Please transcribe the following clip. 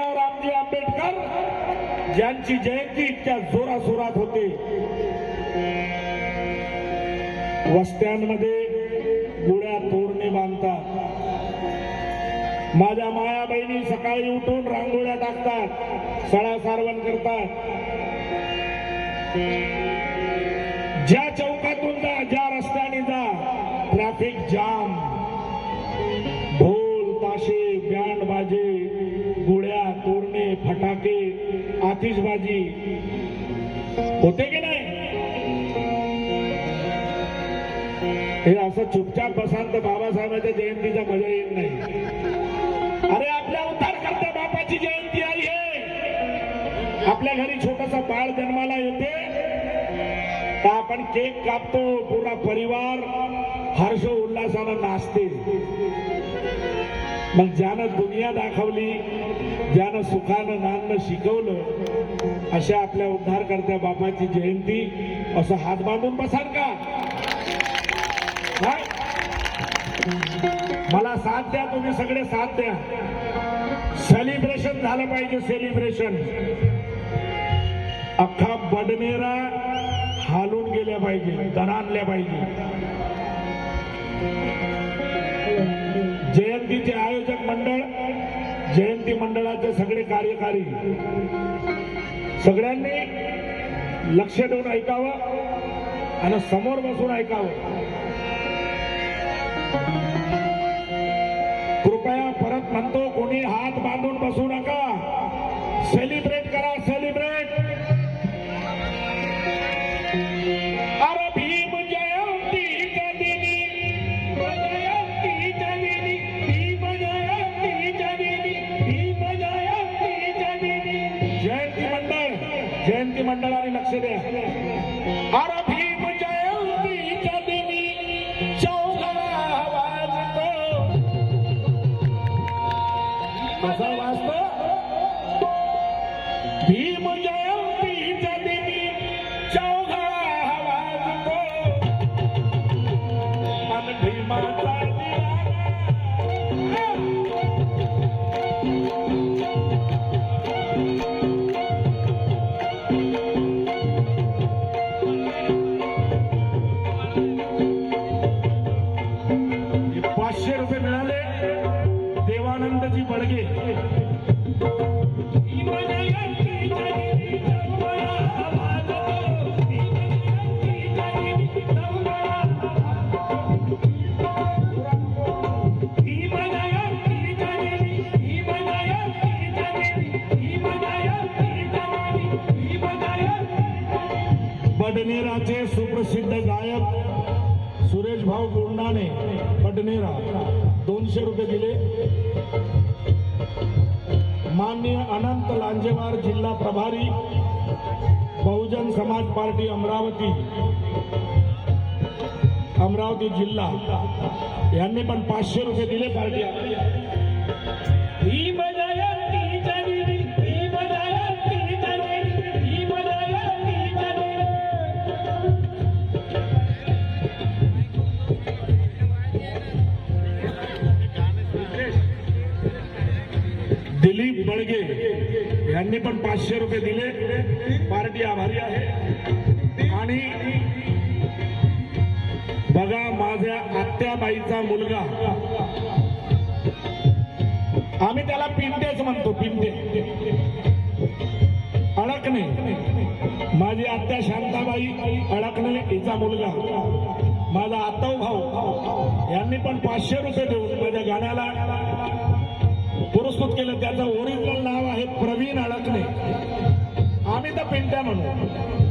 रामजी आंबेडकर ज्यांची जयंती इतक्या जोरासोरात होते. वस्त्यांमध्ये गुळ्या तोरणे बांधतात. माझ्या माया बहिणी सकाळी उठून रांगोळ्या टाकतात सळा सारवण करतात. ज्या चौकातून जा ज्या रस्त्याने जा ट्रॅफिक जाम होते की नाही? हे असं चुपचाप बसाल तर बाबासाहेबांच्या जयंतीचा मजा येत नाही. अरे आपल्या उद्धार करता बापाची जयंती आई आहे. आपल्या घरी छोटासा बाळ जन्माला येते. तर आपण केक कापतो पूर्ण परिवार हर्ष उल्हासानं नाचते. मग ज्यानं दुनिया दाखवली ज्यानं सुखानं नांदणं शिकवलं अशा आपल्या उद्धारकर्त्या बापाची जयंती. असं हात बांधून बसाल का? मला साथ द्या तुम्ही सगळे साथ द्या. सेलिब्रेशन झालं पाहिजे सेलिब्रेशन अख्खा बडनेरा हालून गेल्या पाहिजे दणानल्या पाहिजे. जयंतीचे आयोजक मंडळ जयंती मंडळाचे सगळे कार्यकारी. सगळ्यांनी लक्ष देऊन ऐकावं आणि समोर बसून ऐकावं. कृपया अरे पटनेराचे सुप्रसिद्ध गायक सुरेश भाऊ गोंडाने पटनेरा. दोनशे रुपये दिले. माननीय अनंत लांजेवार जिल्हा प्रभारी बहुजन समाज पार्टी अमरावती अमरावती जिल्हा. यांनी पण पाचशे रुपये दिले पार्टी यांनी पण पाचशे रुपये दिले. पार्टी आभारी आहे. आणि बघा माझ्या आत्याबाईचा मुलगा. आम्ही त्याला पिंटेच म्हणतो पिंटे. अडकणे माझी आत्या शांताबाई अडकणे हिचा मुलगा. माझा आत्ताऊ भाऊ. यांनी पण पाचशे रुपये देऊन माझ्या गाण्याला पुरस्कृत केलं. त्याचं ओरिजिनल नाव आहे प्रवीण अडकणे आम्ही तर पिंट्या म्हणू.